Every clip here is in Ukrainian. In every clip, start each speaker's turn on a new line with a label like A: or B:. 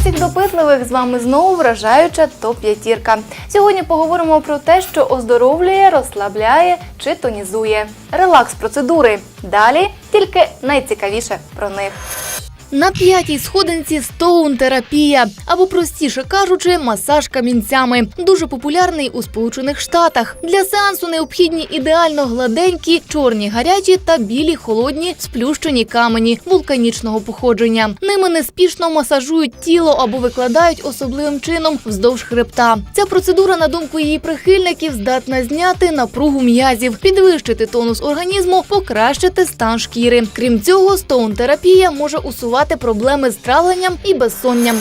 A: Всіх допитливих. З вами знову вражаюча топ-п'ятірка. Сьогодні поговоримо про те, що оздоровлює, розслабляє чи тонізує. Релакс процедури. Далі тільки найцікавіше про них. На п'ятій сходинці стоун-терапія, або простіше кажучи, масаж камінцями. Дуже популярний у Сполучених Штатах. Для сеансу необхідні ідеально гладенькі, чорні гарячі та білі холодні сплющені камені вулканічного походження. Ними неспішно масажують тіло або викладають особливим чином вздовж хребта. Ця процедура, на думку її прихильників, здатна зняти напругу м'язів, підвищити тонус організму, покращити стан шкіри. Крім цього, стоун-терапія може усувати проблеми з травленням і безсонням.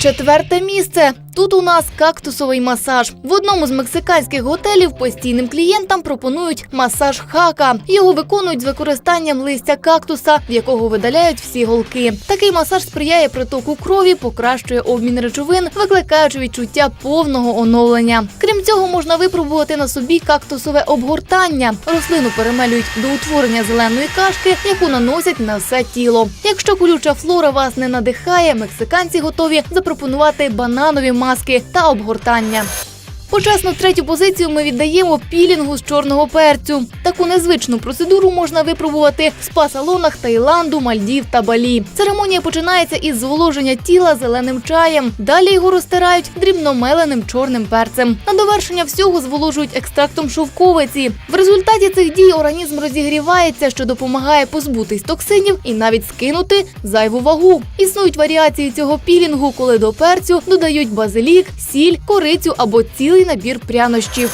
A: Четверте місце. Тут у нас кактусовий масаж. В одному з мексиканських готелів постійним клієнтам пропонують масаж хака. Його виконують з використанням листя кактуса, в якого видаляють всі голки. Такий масаж сприяє притоку крові, покращує обмін речовин, викликаючи відчуття повного оновлення. Крім цього, можна випробувати на собі кактусове обгортання. Рослину перемелюють до утворення зеленої кашки, яку наносять на все тіло. Якщо колюча флора вас не надихає, мексиканці готові запропонувати бананові маски та обгортання. Почесну третю позицію ми віддаємо пілінгу з чорного перцю. Таку незвичну процедуру можна випробувати в спа-салонах Таїланду, Мальдів та Балі. Церемонія починається із зволоження тіла зеленим чаєм. Далі його розтирають дрібномеленим чорним перцем. На довершення всього зволожують екстрактом шовковиці. В результаті цих дій організм розігрівається, що допомагає позбутись токсинів і навіть скинути зайву вагу. Існують варіації цього пілінгу, коли до перцю додають базилік, сіль, корицю або цілий набір прянощів.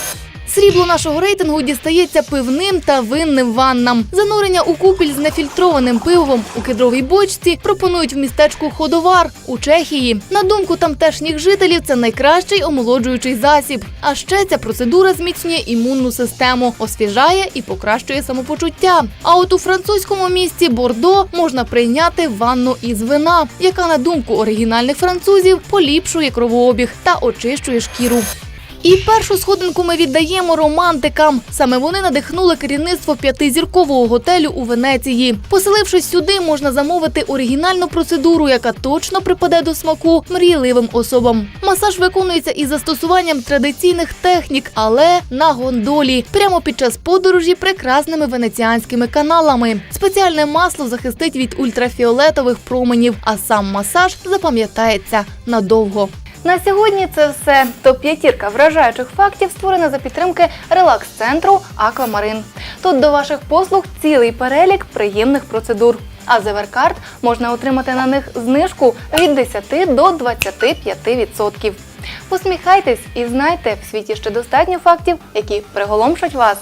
A: Срібло нашого рейтингу дістається пивним та винним ваннам. Занурення у купіль з нефільтрованим пивом у кедровій бочці пропонують в містечку Ходовар у Чехії. На думку тамтешніх жителів, це найкращий омолоджуючий засіб. А ще ця процедура зміцнює імунну систему, освіжає і покращує самопочуття. А от у французькому місті Бордо можна прийняти ванну із вина, яка на думку оригінальних французів поліпшує кровообіг та очищує шкіру. І першу сходинку ми віддаємо романтикам. Саме вони надихнули керівництво п'ятизіркового готелю у Венеції. Поселившись сюди, можна замовити оригінальну процедуру, яка точно припаде до смаку мрійливим особам. Масаж виконується із застосуванням традиційних технік, але на гондолі, прямо під час подорожі прекрасними венеціанськими каналами. Спеціальне масло захистить від ультрафіолетових променів, а сам масаж запам'ятається надовго. На сьогодні це все. Топ-п'ятірка вражаючих фактів створена за підтримки релакс-центру Аквамарин. Тут до ваших послуг цілий перелік приємних процедур. А з Еверкарт можна отримати на них знижку від 10 до 25%. Посміхайтесь і знайте, в світі ще достатньо фактів, які приголомшать вас.